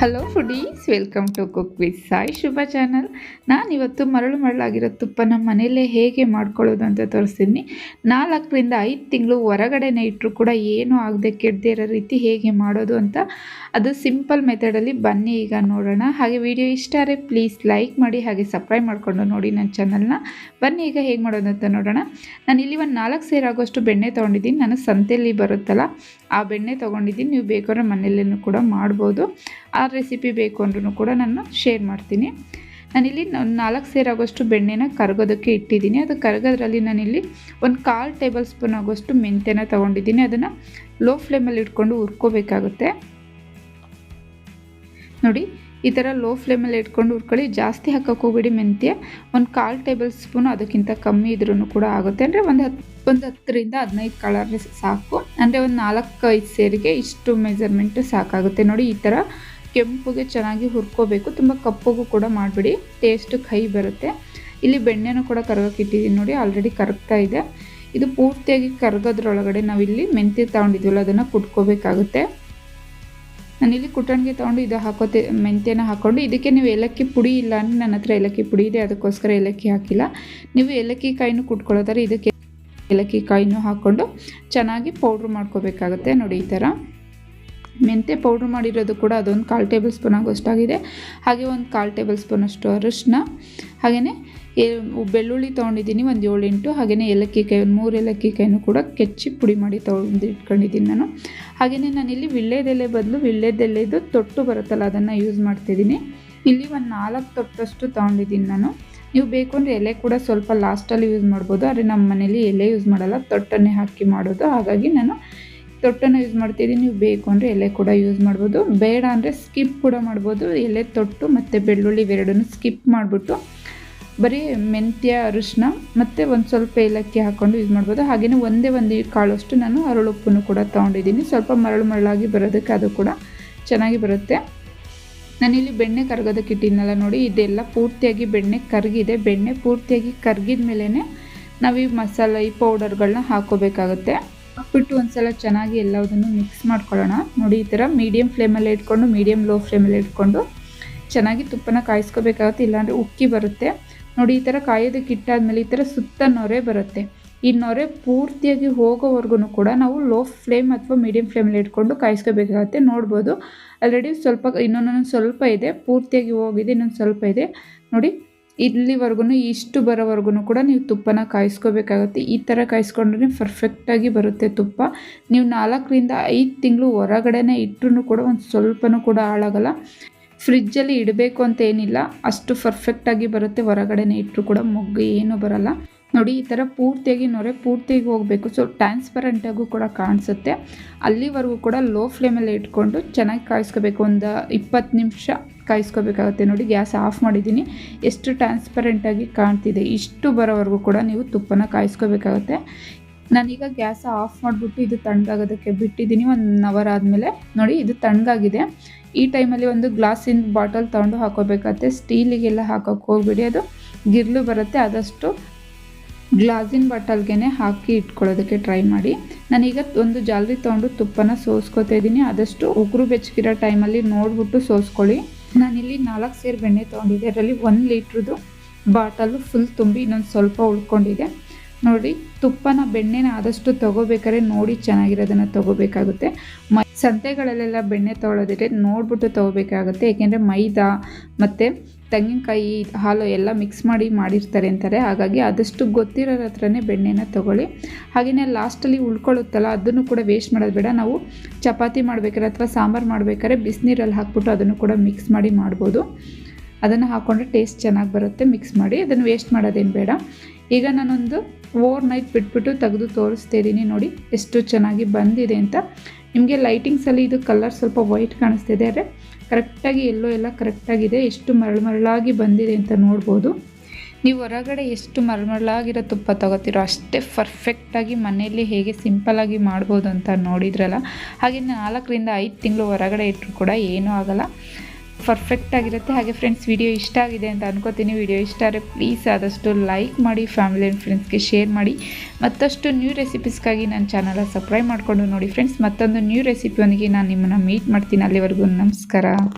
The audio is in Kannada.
Hello foodies welcome to cook with Sai Shubha channel ನಾನಿವತ್ತು ಮರಳು ಮರಳಾಗಿರೋ ತುಪ್ಪನ ಮನೆಯಲ್ಲೇ ಹೇಗೆ ಮಾಡ್ಕೊಳ್ಳೋದು ಅಂತ ತೋರಿಸ್ತೀನಿ. ನಾಲ್ಕರಿಂದ ಐದು ತಿಂಗಳು ಹೊರಗಡೆನೇ ಇಟ್ಟರು ಕೂಡ ಏನೂ ಆಗದೆ ಕೆಡದೇ ಇರೋ ರೀತಿ ಹೇಗೆ ಮಾಡೋದು ಅಂತ ಅದು ಸಿಂಪಲ್ ಮೆಥಡಲ್ಲಿ ಬನ್ನಿ ಈಗ ನೋಡೋಣ. ಹಾಗೆ ವಿಡಿಯೋ ಇಷ್ಟ ಆದರೆ ಪ್ಲೀಸ್ ಲೈಕ್ ಮಾಡಿ, ಹಾಗೆ ಸಬ್ಸ್ಕ್ರೈಬ್ ಮಾಡಿಕೊಂಡು ನೋಡಿ ನನ್ನ ಚಾನಲ್ನ ಬನ್ನಿ ಈಗ ಹೇಗೆ ಮಾಡೋದು ಅಂತ ನೋಡೋಣ. ನಾನು ಇಲ್ಲಿ ಒಂದು ನಾಲ್ಕು ಸೇರಾಗೋಷ್ಟು ಬೆಣ್ಣೆ ತೊಗೊಂಡಿದ್ದೀನಿ. ನಾನು ಸಂತೆಯಲ್ಲಿ ಬರುತ್ತಲ್ಲ ಆ ಬೆಣ್ಣೆ ತೊಗೊಂಡಿದ್ದೀನಿ, ನೀವು ಬೇಕಾದ್ರೆ ಮನೆಯಲ್ಲೇನೂ ಕೂಡ ಮಾಡ್ಬೋದು. ಆ ರೆಸಿಪಿ ಬೇಕು ಅಂದ್ರೂ ಕೂಡ ನಾನು ಶೇರ್ ಮಾಡ್ತೀನಿ. ನಾನಿಲ್ಲಿ ನಾಲ್ಕು ಸೇರಾಗೋಷ್ಟು ಬೆಣ್ಣೆನ ಕರಗೋದಕ್ಕೆ ಇಟ್ಟಿದ್ದೀನಿ. ಅದು ಕರಗೋದ್ರಲ್ಲಿ ನಾನಿಲ್ಲಿ ಒಂದು ಕಾಲು ಟೇಬಲ್ ಸ್ಪೂನ್ ಆಗೋಷ್ಟು ಮೆಂತ್ಯನ ತೊಗೊಂಡಿದ್ದೀನಿ. ಅದನ್ನು ಲೋ ಫ್ಲೇಮಲ್ಲಿ ಇಟ್ಕೊಂಡು ಹುರ್ಕೋಬೇಕಾಗುತ್ತೆ. ನೋಡಿ ಈ ಥರ ಲೋ ಫ್ಲೇಮಲ್ಲಿ ಇಟ್ಕೊಂಡು ಹುರ್ಕೊಳ್ಳಿ. ಜಾಸ್ತಿ ಹಾಕೋಕೆ ಹೋಗ್ಬಿಡಿ ಮೆಂತ್ಯ. ಒಂದು ಕಾಲು ಟೇಬಲ್ ಸ್ಪೂನ್ ಅದಕ್ಕಿಂತ ಕಮ್ಮಿ ಇದ್ರೂ ಕೂಡ ಆಗುತ್ತೆ. ಅಂದರೆ ಒಂದು ಹತ್ತು ಒಂದು ಹತ್ತರಿಂದ ಹದಿನೈದು ಕಲರ್ ಸಾಕು. ಅಂದರೆ ಒಂದು ನಾಲ್ಕು ಐದು ಸೇರಿಗೆ ಇಷ್ಟು ಮೆಜರ್ಮೆಂಟು ಸಾಕಾಗುತ್ತೆ. ನೋಡಿ ಈ ಥರ ಕೆಂಪುಗೆ ಚೆನ್ನಾಗಿ ಹುರ್ಕೋಬೇಕು. ತುಂಬ ಕಪ್ಪಗೂ ಕೂಡ ಮಾಡಿಬಿಡಿ. ಟೇಸ್ಟು ಕೈ ಬರುತ್ತೆ. ಇಲ್ಲಿ ಬೆಣ್ಣೆನೂ ಕೂಡ ಕರಗಕ್ಕೆ ಇಟ್ಟಿದ್ದೀನಿ ನೋಡಿ ಆಲ್ರೆಡಿ ಕರಗ್ತಾ ಇದೆ. ಇದು ಪೂರ್ತಿಯಾಗಿ ಕರಗೋದ್ರೊಳಗಡೆ ನಾವಿಲ್ಲಿ ಮೆಂತ್ಯ ತೊಗೊಂಡಿದ್ವಲ್ಲ, ಅದನ್ನು ಕುಟ್ಕೋಬೇಕಾಗುತ್ತೆ. ನಾನಿಲ್ಲಿ ಕುಟಣಿಗೆ ತೊಗೊಂಡು ಇದು ಹಾಕೋತೆ, ಮೆಂತ್ಯನ ಹಾಕ್ಕೊಂಡು ಇದಕ್ಕೆ ನೀವು ಏಲಕ್ಕಿ ಪುಡಿ ಇಲ್ಲ ಅಂದರೆ ನನ್ನ ಹತ್ರ ಏಲಕ್ಕಿ ಪುಡಿ ಇದೆ, ಅದಕ್ಕೋಸ್ಕರ ಏಲಕ್ಕಿ ಹಾಕಿಲ್ಲ. ನೀವು ಏಲಕ್ಕಿ ಕಾಯಿನೂ ಕುಟ್ಕೊಳ್ಳೋದಾರೆ ಇದಕ್ಕೆ ಏಲಕ್ಕಿ ಕಾಯಿನೂ ಹಾಕ್ಕೊಂಡು ಚೆನ್ನಾಗಿ ಪೌಡ್ರ್ ಮಾಡ್ಕೋಬೇಕಾಗುತ್ತೆ ನೋಡಿ ಈ ಥರ. ಮೆಂತ್ಯ ಪೌಡ್ರ್ ಮಾಡಿರೋದು ಕೂಡ ಅದೊಂದು ಕಾಲು ಟೇಬಲ್ ಸ್ಪೂನ್ ಆಗೋಷ್ಟಾಗಿದೆ ಹಾಗೆ ಒಂದು ಕಾಲು ಟೇಬಲ್ ಸ್ಪೂನ್ ಅಷ್ಟು ಅರಿಶಿನ ಹಾಗೆಯೇ ಬೆಳ್ಳುಳ್ಳಿ ತೊಗೊಂಡಿದ್ದೀನಿ ಒಂದು ಏಳೆಂಟು ಹಾಗೆಯೇ ಏಲಕ್ಕಿ ಕಾಯಿ ಒಂದು ಮೂರು ಏಲಕ್ಕಿ ಕಾಯಿನೂ ಕೂಡ ಕೆಚ್ಚಿ ಪುಡಿ ಮಾಡಿ ತೊಗೊಂಡು ಇಟ್ಕೊಂಡಿದ್ದೀನಿ ನಾನು. ಹಾಗೆಯೇ ನಾನಿಲ್ಲಿ ವಿಳ್ಳೆದೆಲೆ ಬದಲು ವಿಳ್ಳೆದೆಲೆದು ತೊಟ್ಟು ಬರುತ್ತಲ್ಲ ಅದನ್ನು ಯೂಸ್ ಮಾಡ್ತಿದ್ದೀನಿ. ಇಲ್ಲಿ ಒಂದು ನಾಲ್ಕು ತೊಟ್ಟಷ್ಟು ತೊಗೊಂಡಿದ್ದೀನಿ ನಾನು. ನೀವು ಬೇಕು ಅಂದರೆ ಎಲೆ ಕೂಡ ಸ್ವಲ್ಪ ಲಾಸ್ಟಲ್ಲಿ ಯೂಸ್ ಮಾಡ್ಬೋದು, ಆದರೆ ನಮ್ಮ ಮನೇಲಿ ಎಲೆ ಯೂಸ್ ಮಾಡಲ್ಲ, ತೊಟ್ಟನ್ನೇ ಹಾಕಿ ಮಾಡೋದು. ಹಾಗಾಗಿ ನಾನು ತೊಟ್ಟನ್ನು ಯೂಸ್ ಮಾಡ್ತಿದ್ದೀನಿ ನೀವು ಬೇಕು ಅಂದರೆ ಎಲೆ ಕೂಡ ಯೂಸ್ ಮಾಡ್ಬೋದು. ಬೇಡ ಅಂದರೆ ಸ್ಕಿಪ್ ಕೂಡ ಮಾಡ್ಬೋದು. ಎಲೆ ತೊಟ್ಟು ಮತ್ತು ಬೆಳ್ಳುಳ್ಳಿ ಇವೆರಡನ್ನು ಸ್ಕಿಪ್ ಮಾಡಿಬಿಟ್ಟು ಬರೀ ಮೆಂತ್ಯ ಅರಿಶಿನ ಮತ್ತು ಒಂದು ಸ್ವಲ್ಪ ಏಲಕ್ಕಿ ಹಾಕ್ಕೊಂಡು ಯೂಸ್ ಮಾಡ್ಬೋದು. ಹಾಗೆಯೇ ಒಂದೇ ಒಂದು ಕಾಳಷ್ಟು ನಾನು ಅರಳುಪ್ಪನ್ನು ಕೂಡ ತೊಗೊಂಡಿದ್ದೀನಿ. ಸ್ವಲ್ಪ ಮರಳು ಮರಳಾಗಿ ಬರೋದಕ್ಕೆ ಅದು ಕೂಡ ಚೆನ್ನಾಗಿ ಬರುತ್ತೆ. ನಾನಿಲ್ಲಿ ಬೆಣ್ಣೆ ಕರಗೋದಕ್ಕೆ ಇಟ್ಟಿದ್ನಲ್ಲ ನೋಡಿ, ಇದೆಲ್ಲ ಪೂರ್ತಿಯಾಗಿ ಬೆಣ್ಣೆ ಕರಗಿದೆ. ಬೆಣ್ಣೆ ಪೂರ್ತಿಯಾಗಿ ಕರಗಿದ ಮೇಲೇ ನಾವು ಈ ಮಸಾಲೆ ಈ ಪೌಡರ್ಗಳನ್ನ ಹಾಕೋಬೇಕಾಗುತ್ತೆ. ಹಾಕ್ಬಿಟ್ಟು ಒಂದ್ಸಲ ಚೆನ್ನಾಗಿ ಎಲ್ಲದನ್ನು ಮಿಕ್ಸ್ ಮಾಡ್ಕೊಳ್ಳೋಣ. ನೋಡಿ, ಈ ಥರ ಮೀಡಿಯಮ್ ಫ್ಲೇಮಲ್ಲೇ ಇಟ್ಕೊಂಡು ಮೀಡಿಯಮ್ ಲೋ ಫ್ಲೇಮಲ್ಲೇ ಇಟ್ಕೊಂಡು ಚೆನ್ನಾಗಿ ತುಪ್ಪನ ಕಾಯಿಸ್ಕೋಬೇಕಾಗುತ್ತೆ, ಇಲ್ಲಾಂದರೆ ಉಕ್ಕಿ ಬರುತ್ತೆ. ನೋಡಿ, ಈ ಥರ ಕಾಯೋದಕ್ಕೆ ಇಟ್ಟಾದ್ಮೇಲೆ ಈ ಥರ ಸುತ್ತ ನೊರೆ ಬರುತ್ತೆ. ಈ ನೊರೆ ಪೂರ್ತಿಯಾಗಿ ಹೋಗೋವರೆಗೂ ಕೂಡ ನಾವು ಲೋ ಫ್ಲೇಮ್ ಅಥವಾ ಮೀಡಿಯಮ್ ಫ್ಲೇಮಲ್ಲಿ ಇಟ್ಕೊಂಡು ಕಾಯಿಸ್ಕೋಬೇಕಾಗುತ್ತೆ, ನೋಡ್ಬೋದು. ಆಲ್ರೆಡಿ ಸ್ವಲ್ಪ, ಇನ್ನೊಂದೊಂದು ಸ್ವಲ್ಪ ಇದೆ, ಪೂರ್ತಿಯಾಗಿ ಹೋಗಿದೆ, ಇನ್ನೊಂದು ಸ್ವಲ್ಪ ಇದೆ. ನೋಡಿ ಇಲ್ಲಿವರೆಗೂ ಇಷ್ಟು ಬರೋವರೆಗೂ ಕೂಡ ನೀವು ತುಪ್ಪನ ಕಾಯಿಸ್ಕೋಬೇಕಾಗುತ್ತೆ. ಈ ಥರ ಕಾಯಿಸ್ಕೊಂಡ್ರೆ ಪರ್ಫೆಕ್ಟಾಗಿ ಬರುತ್ತೆ ತುಪ್ಪ. ನೀವು ನಾಲ್ಕರಿಂದ ಐದು ತಿಂಗಳು ಹೊರಗಡೆನೇ ಇಟ್ಟರು ಕೂಡ ಒಂದು ಸ್ವಲ್ಪನೂ ಕೂಡ ಹಾಳಾಗಲ್ಲ. ಫ್ರಿಜ್ಜಲ್ಲಿ ಇಡಬೇಕು ಅಂತ ಏನಿಲ್ಲ. ಅಷ್ಟು ಪರ್ಫೆಕ್ಟಾಗಿ ಬರುತ್ತೆ. ಹೊರಗಡೆನೇ ಇಟ್ಟರು ಕೂಡ ಮೊಗ್ಗು ಏನೂ ಬರಲ್ಲ. ನೋಡಿ, ಈ ಥರ ಪೂರ್ತಿಯಾಗಿ ನೊರೆ ಪೂರ್ತಿಯಾಗಿ ಹೋಗಬೇಕು. ಸೊ ಟ್ರಾನ್ಸ್ಪರೆಂಟಾಗೂ ಕೂಡ ಕಾಣಿಸುತ್ತೆ. ಅಲ್ಲಿವರೆಗೂ ಕೂಡ ಲೋ ಫ್ಲೇಮಲ್ಲಿ ಇಟ್ಕೊಂಡು ಚೆನ್ನಾಗಿ ಕಾಯಿಸ್ಕೋಬೇಕು. ಒಂದು ಇಪ್ಪತ್ತು ನಿಮಿಷ ಕಾಯಿಸ್ಕೋಬೇಕಾಗುತ್ತೆ. ನೋಡಿ, ಗ್ಯಾಸ್ ಆಫ್ ಮಾಡಿದ್ದೀನಿ. ಎಷ್ಟು ಟ್ರಾನ್ಸ್ಪರೆಂಟಾಗಿ ಕಾಣ್ತಿದೆ. ಇಷ್ಟು ಬರೋವರೆಗೂ ಕೂಡ ನೀವು ತುಪ್ಪನ ಕಾಯಿಸ್ಕೋಬೇಕಾಗುತ್ತೆ. ನಾನೀಗ ಗ್ಯಾಸ್ ಆಫ್ ಮಾಡಿಬಿಟ್ಟು ಇದು ತಣ್ಣಗಾಗೋದಕ್ಕೆ ಬಿಟ್ಟಿದ್ದೀನಿ. ಒನ್ ಅವರ್ ಆದಮೇಲೆ. ನೋಡಿ, ಇದು ತಣ್ಣಗಾಗಿದೆ. ಈ ಟೈಮಲ್ಲಿ ಒಂದು ಗ್ಲಾಸಿನ ಬಾಟಲ್ ತೊಗೊಂಡು ಹಾಕೋಬೇಕಾಗತ್ತೆ. ಸ್ಟೀಲಿಗೆಲ್ಲ ಹಾಕೋಕೆ ಹೋಗ್ಬಿಡಿ. ಅದು ಗಿರ್ಲು ಬರುತ್ತೆ. ಆದಷ್ಟು ಗ್ಲಾಸಿನ ಬಾಟಲ್ಗೆ ಹಾಕಿ ಇಟ್ಕೊಳ್ಳೋದಕ್ಕೆ ಟ್ರೈ ಮಾಡಿ. ನಾನೀಗ ಒಂದು ಜಾಲರಿ ತೊಗೊಂಡು ತುಪ್ಪನ ಸೋಸ್ಕೊತಾ ಇದ್ದೀನಿ. ಆದಷ್ಟು ಉಗುರು ಬೆಚ್ಚಗಿರೋ ಟೈಮಲ್ಲಿ ನೋಡ್ಬಿಟ್ಟು ಸೋಸ್ಕೊಳ್ಳಿ. ನಾನಿಲ್ಲಿ ನಾಲ್ಕು ಸೇರು ಬೆಣ್ಣೆ ತೊಗೊಂಡಿದ್ದೆ. ಅದರಲ್ಲಿ ಒಂದು ಲೀಟ್ರದ್ದು ಬಾಟಲು ಫುಲ್ ತುಂಬಿ ಇನ್ನೊಂದು ಸ್ವಲ್ಪ ಉಳ್ಕೊಂಡಿದೆ. ನೋಡಿ, ತುಪ್ಪನ ಬೆಣ್ಣೆನ ಆದಷ್ಟು ತೊಗೋಬೇಕಾದ್ರೆ ನೋಡಿ ಚೆನ್ನಾಗಿರೋದನ್ನು ತೊಗೋಬೇಕಾಗುತ್ತೆ. ಮೈ ಸಂತೆಗಳಲ್ಲೆಲ್ಲ ಬೆಣ್ಣೆ ತೊಗೊಳೋದಿದ್ರೆ ನೋಡ್ಬಿಟ್ಟು ತೊಗೋಬೇಕಾಗುತ್ತೆ. ಏಕೆಂದರೆ ಮೈದಾ ಮತ್ತು ತೆಂಗಿನಕಾಯಿ, ಹಾಲು ಎಲ್ಲ ಮಿಕ್ಸ್ ಮಾಡಿ ಮಾಡಿರ್ತಾರೆ ಅಂತಾರೆ. ಹಾಗಾಗಿ ಆದಷ್ಟು ಗೊತ್ತಿರೋರ ಹತ್ರನೇ ಬೆಣ್ಣೆನ ತೊಗೊಳ್ಳಿ. ಹಾಗೆಯೇ ಲಾಸ್ಟಲ್ಲಿ ಉಳ್ಕೊಳ್ಳುತ್ತಲ್ಲ, ಅದನ್ನು ಕೂಡ ವೇಸ್ಟ್ ಮಾಡೋದು ಬೇಡ. ನಾವು ಚಪಾತಿ ಮಾಡ್ಬೇಕಾದ್ರೆ ಅಥವಾ ಸಾಂಬಾರು ಮಾಡ್ಬೇಕಾದ್ರೆ ಬಿಸಿನೀರಲ್ಲಿ ಹಾಕ್ಬಿಟ್ಟು ಅದನ್ನು ಕೂಡ ಮಿಕ್ಸ್ ಮಾಡಿ ಮಾಡ್ಬೋದು. ಅದನ್ನು ಹಾಕ್ಕೊಂಡ್ರೆ ಟೇಸ್ಟ್ ಚೆನ್ನಾಗಿ ಬರುತ್ತೆ. ಮಿಕ್ಸ್ ಮಾಡಿ ಅದನ್ನು ವೇಸ್ಟ್ ಮಾಡೋದೇನು ಬೇಡ. ಈಗ ನಾನೊಂದು ಓವರ್ ನೈಟ್ ಬಿಟ್ಬಿಟ್ಟು ತೆಗೆದು ತೋರಿಸ್ತಾ ಇದ್ದೀನಿ ನೋಡಿ, ಎಷ್ಟು ಚೆನ್ನಾಗಿ ಬಂದಿದೆ ಅಂತ. ನಿಮಗೆ ಲೈಟಿಂಗ್ಸಲ್ಲಿ ಇದು ಕಲರ್ ಸ್ವಲ್ಪ ವೈಟ್ ಕಾಣಿಸ್ತಿದೆ ಆದರೆ ಕರೆಕ್ಟಾಗಿ ಎಲ್ಲೋ ಎಲ್ಲ ಕರೆಕ್ಟಾಗಿದೆ ಎಷ್ಟು ಮರಳು ಮರಳಾಗಿ ಬಂದಿದೆ ಅಂತ ನೋಡ್ಬೋದು. ನೀವು ಹೊರಗಡೆ ಎಷ್ಟು ಮರಮರಳಾಗಿರೋ ತುಪ್ಪ ತಗೋತಿರೋ ಅಷ್ಟೇ ಪರ್ಫೆಕ್ಟಾಗಿ ಮನೆಯಲ್ಲಿ ಹೇಗೆ ಸಿಂಪಲ್ಲಾಗಿ ಮಾಡ್ಬೋದು ಅಂತ ನೋಡಿದ್ರಲ್ಲ, ಹಾಗೆ ನಾಲ್ಕರಿಂದ ಐದು ತಿಂಗಳು ಹೊರಗಡೆ ಇಟ್ಟರು ಕೂಡ ಏನೂ ಆಗೋಲ್ಲ. ಪರ್ಫೆಕ್ಟ್ ಆಗಿರುತ್ತೆ. ಹಾಗೆ ಫ್ರೆಂಡ್ಸ್ ವಿಡಿಯೋ ಇಷ್ಟ ಆಗಿದೆ ಅಂತ ಅನ್ಕೋತೀನಿ. ವಿಡಿಯೋ ಇಷ್ಟ ಆದರೆ ಪ್ಲೀಸ್ ಆದಷ್ಟು ಲೈಕ್ ಮಾಡಿ ಫ್ಯಾಮಿಲಿ ಆ್ಯಂಡ್ ಫ್ರೆಂಡ್ಸ್ಗೆ ಶೇರ್ ಮಾಡಿ. ಮತ್ತಷ್ಟು ನ್ಯೂ ರೆಸಿಪೀಸ್ಗಾಗಿ ನನ್ನ ಚಾನಲ ಸಬ್ಸ್ಕ್ರೈಬ್ ಮಾಡಿಕೊಂಡು ನೋಡಿ ಫ್ರೆಂಡ್ಸ್ ಮತ್ತೊಂದು ನ್ಯೂ ರೆಸಿಪಿಯೊಂದಿಗೆ ನಾನು ನಿಮ್ಮನ್ನು ಮೀಟ್ ಮಾಡ್ತೀನಿ. ಅಲ್ಲಿವರೆಗೂ ನಮಸ್ಕಾರ.